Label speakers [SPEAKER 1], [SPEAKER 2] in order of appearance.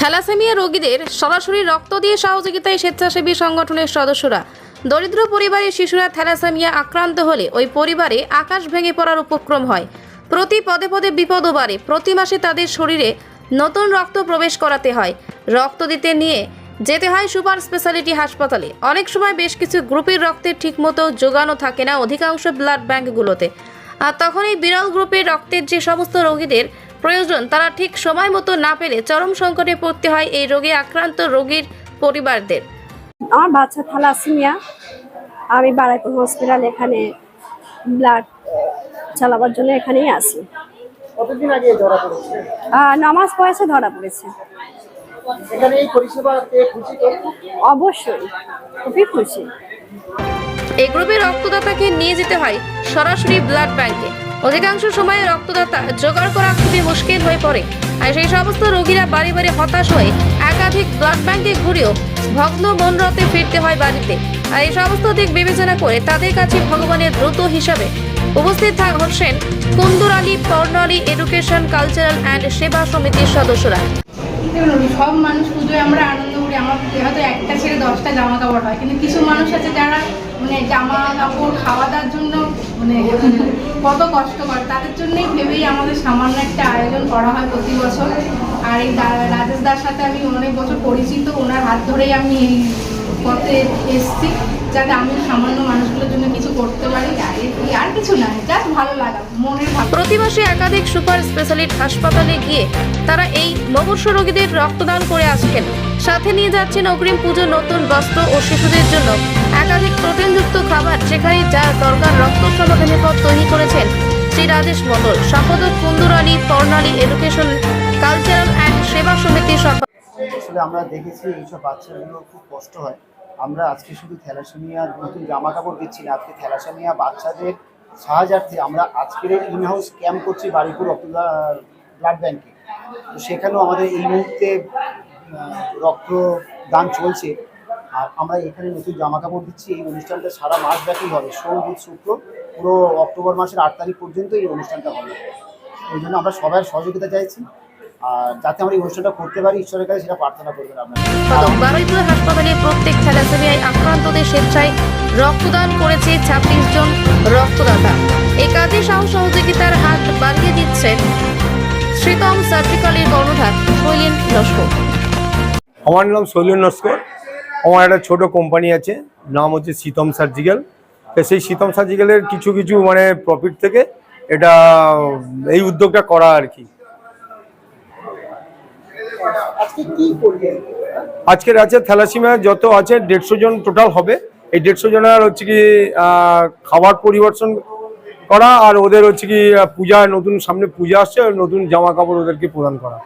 [SPEAKER 1] Thalassaemia রোগীদের সরাসরি রক্ত দিয়ে সহযোগিতায় স্বেচ্ছাসেবী সংগঠনের সদস্যরা। দরিদ্র পরিবারের শিশুরা থ্যালাসেমিয়া আক্রান্ত হলে ওই পরিবারে আকাশ ভেঙে পড়ার উপক্রম হয়। প্রতি পদে পদে বিপদও বাড়ে। প্রতি মাসে তাদের শরীরে নতুন রক্ত প্রবেশ করাতে হয়। রক্ত দিতে নিয়ে যেতে হয় সুপার স্পেশালিটি হাসপাতালে। অনেক সময় বেশ কিছু গ্রুপের রক্তের ঠিকমতো যোগানো থাকে না অধিকাংশ ব্লাড ব্যাঙ্কগুলোতে আর তখন এই বিরল গ্রুপের রক্তের যে সমস্ত রোগীদের প্রয়োজন তারা ঠিক সময় মতো না পেলে চরম সংকটে পড়তে হয় এই রোগে আক্রান্ত রোগীর পরিবারদের।
[SPEAKER 2] আমার বাচ্চা থ্যালাসিমিয়া। আমি বারাইপুর হসপিটাল এখানে ব্লাড চালাবার জন্য এখানেই আসি
[SPEAKER 3] কতদিন আগে ধরা পড়েছে?
[SPEAKER 2] নামাজ পয়সা ধরা পড়েছে।
[SPEAKER 3] এখানে এই পরিষেবা খুশি তো
[SPEAKER 2] অবশ্যই খুবই খুশি।
[SPEAKER 1] এই গ্রুপের রক্তদাতাকে নিয়ে যেতে হয় সরাসরি ব্লাড ব্যাংকে। অধিকাংশ সময়ে রক্তদাতা জোগাড় করা খুবই মুশকিল হয়ে পড়ে। আর সেই সমস্ত রোগীরা বাড়ি বাড়ি হতাশ হয়ে একাধিক ব্লাড ব্যাংকে ঘুরেও ভগ্ন মনরতে ফিরতে হয় বাড়িতে। আর এই সমস্ত দিক বিবেচনা করে তাদের কাছে ভগবানের দ্রুত হিসাবে উপস্থিত থাক হচ্ছেন Kundur Ali Parnali education, cultural and সেবা সমিতির সদস্যরা।
[SPEAKER 4] সব মানুষ পুজোয় আমরা আনন্দ করি আমার হয়তো একটা ছেড়ে দশটা জামা কাপড় হয়। কিন্তু কিছু মানুষ আছে যারা মানে জামা কাপড় খাওয়া দাওয়ার জন্য মানে কত কষ্ট করে। তাদের জন্যই ভেবেই আমাদের সামান্য একটা আয়োজন করা হয় প্রতি বছর। আর এই রাজেশ দার সাথে আমি অনেক বছর পরিচিত। ওনার হাত ধরেই আমি এই পথে এসেছি যাতে আমি সামান্য মানুষগুলোর জন্য কিছু করতে পারি। আর কিছু না জাস্ট ভালো লাগা, মনের
[SPEAKER 1] একাধিক সুপার স্পেশালিস্ট হাসপাতালে গিয়ে তারা এই মুমূর্ষ রোগীদের রক্তদান করে আসছেন। সাথে নিয়ে যাচ্ছেন অগ্রিম পুজোর নতুন বস্ত্র ও শিশুদের জন্য। একাধিক প্রোটিনযুক্ত খাবার যেখানে যার দরকার রক্ত সমাধানের পথ তৈরি করেছেন শ্রী রাজেশ মণ্ডল। সম্পাদক Kundur Ali Parnali education, cultural and সেবা সমিতির
[SPEAKER 3] আসলে আমরা দেখেছি এইসব বাচ্চাগুলো খুব কষ্ট হয়। আমরা আজকে শুধু থ্যালাসেমিয়া নতুন জামা কাপড় দিচ্ছি না, আজকে থ্যালাসেমিয়া বাচ্চাদের সাহায্যার্থে আমরা আজকের ইন হাউস ক্যাম্প করছি বাড়িপুর রক্তদান ব্লাড ব্যাংকে তো সেখানেও আমাদের এই মুহূর্তে রক্তদান চলছে। আর আমরা এখানে নতুন জামা কাপড় দিচ্ছি। এই অনুষ্ঠানটা সারা মাস ব্যাপী হবে। সোম, বুধ, শুক্র পুরো অক্টোবর মাসের আট তারিখ পর্যন্ত এই অনুষ্ঠানটা হবে। ওই জন্য আমরা সবার সহযোগিতা চাইছি। আর যাতে আমরা এই অনুষ্ঠানটা করতে পারি, ঈশ্বরের কাছে সেটা
[SPEAKER 1] আক্রান্তদের স্বেচ্ছায় রক্তদান করেছে ছাব্বিশ জন রক্তদাতা। হাত শ্রীতম সার্জিক্যালের কর্ণধার লস্কর।
[SPEAKER 5] আমার নাম শৈলেন নস্কর। আমার একটা ছোট কোম্পানি আছে নাম হচ্ছে শীতম সার্জিক্যাল তো সেই শীতম সার্জিক্যালের কিছু কিছু মানে প্রফিট থেকে এটা এই উদ্যোগটা করা আর কি। আজকের আছে থ্যালাসিমিয়া যত আছে দেড়শো জন টোটাল হবে। এই দেড়শো জনের হচ্ছে কি খাবার পরিবর্তন করা আর ওদের হচ্ছে কি পূজা নতুন সামনে পূজা আসছে নতুন জামা কাপড় ওদেরকে প্রদান করা।